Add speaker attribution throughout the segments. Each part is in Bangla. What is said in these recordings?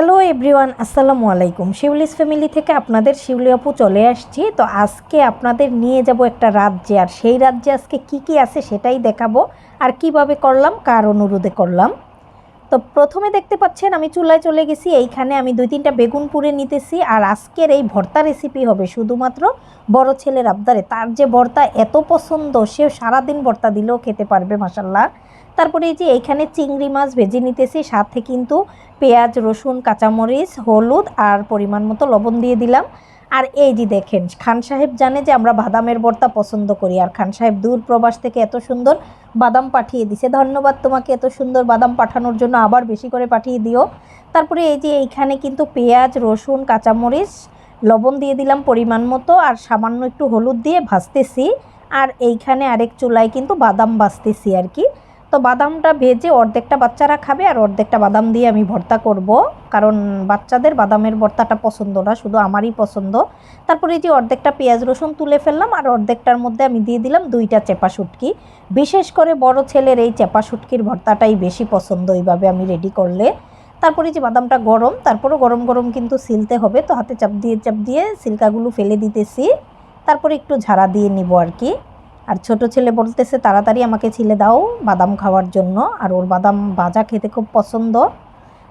Speaker 1: হ্যালো এভরিওয়ান, আসসালামু আলাইকুম। শিউলিস ফ্যামিলি থেকে আপনাদের শিউলি আপু চলে আসছি। তো আজকে আপনাদের নিয়ে যাব একটা রাজ্যে, আর সেই রাজ্যে আজকে কি কি আছে সেটাই দেখাবো। আর কীভাবে করলাম, কার অনুরোধে করলাম? তো প্রথমে দেখতে পাচ্ছেন আমি চুলায় চলে গেছি, এইখানে আমি দুই তিনটা বেগুন পুড়ে নিতেছি আর আজকের এই ভর্তা রেসিপি হবে শুধুমাত্র বড় ছেলের আবদারে। তার যে ভর্তা এত পছন্দ সে সারাদিন ভর্তা দিলেও খেতে পারবে মাসাল্লাহ তারপরে এই যে এইখানে চিংড়ি মাছ ভেজে নিতেছি, সাথে কিন্তু পেঁয়াজ, রসুন, কাঁচামরিচ, হলুদ আর পরিমাণ মতো লবণ দিয়ে দিলাম। আর এই যে দেখেন, খান সাহেব জানে যে আমরা বাদামের ভর্তা পছন্দ করি, আর খান সাহেব দূর প্রবাস থেকে এত সুন্দর বাদাম পাঠিয়ে দিছে। ধন্যবাদ তোমাকে এত সুন্দর বাদাম পাঠানোর জন্য আবার বেশি করে পাঠিয়ে দিও। তারপরে এই যে এইখানে কিন্তু পেঁয়াজ, রসুন, কাঁচামরিচ, লবণ দিয়ে দিলাম পরিমাণ মতো, আর সামান্য একটু হলুদ দিয়ে ভাজতেছি। আর এইখানে আরেক চুলায় কিন্তু বাদাম ভাজতেছি আর কি। তো বাদামটা ভেজে অর্ধেকটা বাচ্চারা খাবে আর অর্ধেকটা বাদাম দিয়ে আমি ভর্তা করব। কারণ বাচ্চাদের বাদামের ভর্তাটা পছন্দ না, শুধু আমারই পছন্দ। তারপরে যে অর্ধেকটা পেঁয়াজ রসুন তুলে ফেললাম আর অর্ধেকটার মধ্যে আমি দিয়ে দিলাম দুইটা চেপা শুটকি। বিশেষ করে বড় ছেলের এই চেপা শুটকির ভর্তাটাই বেশি পছন্দ এইভাবে আমি রেডি করলে। তারপরে যে বাদামটা গরম তারপরে গরম গরম কিন্তু সিলতে হবে। তো হাতে চাপ দিয়ে চাপ দিয়ে সিল্কাগুলো ফেলে দিতেছি। তারপরে একটু ঝাড়া দিয়ে নিব আর কি। আর ছোট ছেলে বলতেছে, তাড়াতাড়ি আমাকে ছিলে দাও বাদাম খাওয়ার জন্য। আর ওর বাদাম ভাজা খেতে খুব পছন্দ।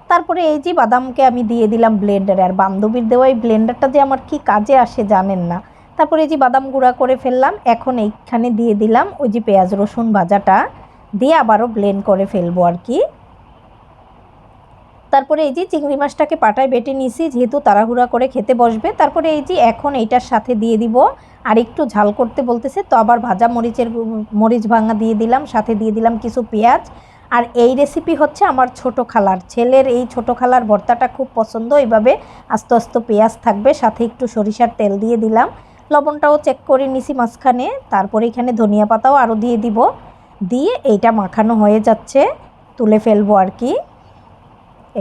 Speaker 1: তারপরে এই যে বাদামকে আমি দিয়ে দিলাম ব্লেন্ডারে আর বান্ধবীর দেওয়া এই ব্লেন্ডারটা যে আমার কি কাজে আসে জানেন না। তারপরে এই যে বাদাম গুঁড়া করে ফেললাম, এখন এইখানে দিয়ে দিলাম ওই যে পেঁয়াজ রসুন ভাজাটা। দিয়ে আবারও ব্লেন্ড করে ফেলব আর কি। তারপরে এই যে চিংড়ি মাছটাকে পাটায় বেটে নিয়েছি, যেহেতু তাড়াহুড়া করে খেতে বসবে। তারপরে এই যে এখন এইটার সাথে দিয়ে দিব। আর একটু ঝাল করতে বলতেছে, তো আবার ভাজা মরিচের মরিচ ভাঙা দিয়ে দিলাম, সাথে দিয়ে দিলাম কিছু পেঁয়াজ। আর এই রেসিপি হচ্ছে আমার ছোট খালার। ছেলের এই ছোট খালার ভর্তাটা খুব পছন্দ, এইভাবে আস্তে আস্তে পেঁয়াজ থাকবে, সাথে একটু সরিষার তেল দিয়ে দিলাম। লবণটাও চেক করে নিছি মাঝখানে, তারপরে এখানে ধনিয়া পাতাও আরও দিয়ে দিব। দিয়ে এইটা মাখানো হয়ে যাচ্ছে, তুলে ফেলব আর কি।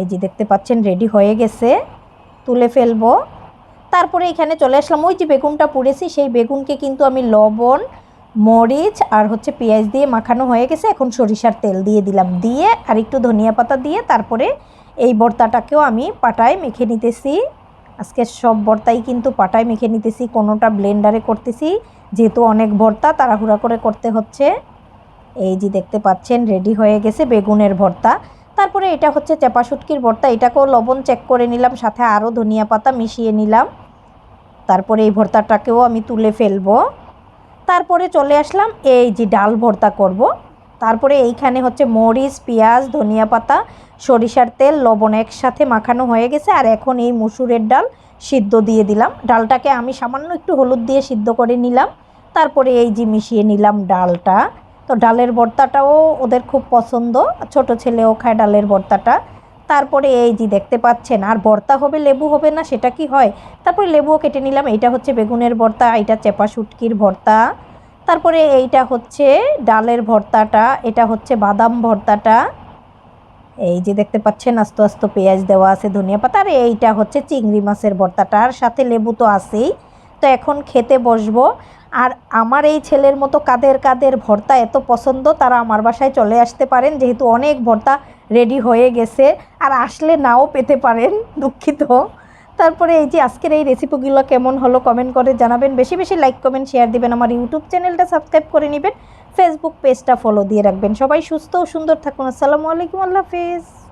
Speaker 1: এই যে দেখতে পাচ্ছেন রেডি হয়ে গেছে। তুলে ফেলব। তারপরে এখানে চলে আসলাম। ওই যে বেগুনটা পুড়েছি, সেই বেগুনকে কিন্তু আমি লবণ, মরিচ আর হচ্ছে পেঁয়াজ দিয়ে মাখানো হয়ে গেছে। এখন সরিষার তেল দিয়ে দিলাম। দিয়ে আর একটু ধনিয়া পাতা দিয়ে তারপরে এই বর্তাটাকেও আমি পাটায় মেখে নিতেছি। আজকে সব ভর্তাই কিন্তু পাটায় মেখে নিতেছি, কোনোটা ব্লেন্ডারে করতেছি। যেহেতু অনেক ভর্তা, তাড়াহুড়া করে করতে হচ্ছে। এই যে দেখতে পাচ্ছেন রেডি হয়ে গেছে বেগুনের ভর্তা। তারপরে এটা হচ্ছে চেপা শুটকির ভর্তা। এটাকেও লবণ চেক করে নিলাম, সাথে আরও ধনিয়া পাতা মিশিয়ে নিলাম। তারপরে এই ভর্তাটাকেও আমি তুলে ফেলব। তারপরে চলে আসলাম, এই যে ডাল ভর্তা করব। তারপরে এইখানে হচ্ছে মরিচ, পেঁয়াজ, ধনিয়া পাতা, সরিষার তেল, লবণ একসাথে মাখানো হয়ে গেছে। আর এখন এই মুসুরের ডাল সিদ্ধ দিয়ে দিলাম। ডালটাকে আমি সামান্য একটু হলুদ দিয়ে সিদ্ধ করে নিলাম। তারপরে এই যে মিশিয়ে নিলাম ডালটা। তো ডালের ভর্তাটাও ওদের খুব পছন্দ। ছোট ছেলেও খায় ডালের ভর্তাটা। তারপরে এই যে দেখতে পাচ্ছেন, আর ভর্তা হবে, লেবু হবে না, সেটা কি হয়? তারপরে লেবুও কেটে নিলাম, এইটা হচ্ছে বেগুনের ভর্তা, এইটা চেপা শুটকির ভর্তা। তারপরে এইটা হচ্ছে ডালের ভর্তাটা, এটা হচ্ছে বাদাম ভর্তাটা। এই যে দেখতে পাচ্ছেন, আস্তে আস্তে পেঁয়াজ দেওয়া আছে, ধনিয়া পাতা, আর এইটা হচ্ছে চিংড়ি মাছের ভর্তাটা, আর সাথে লেবু তো আছেই। তো এখন খেতে বসবো। আর আমার এই ছেলের মতো কাদের কাদের ভর্তা এত পছন্দ, তারা আমার বাসায় চলে আসতে পারেন, যেহেতু অনেক ভর্তা রেডি হয়ে গেছে। আর আসলে নাও পেতে পারেন, দুঃখিত। তারপরে এই যে আজকের এই রেসিপিগুলো কেমন হলো কমেন্ট করে জানাবেন। বেশি বেশি লাইক কমেন্ট শেয়ার দিবেন। আমার ইউটিউব চ্যানেলটা সাবস্ক্রাইব করে নেবেন। ফেসবুক পেজটা ফলো দিয়ে রাখবেন। সবাই সুস্থ ও সুন্দর থাকুন। আসসালামু আলাইকুম, আল্লাহ হাফিজ।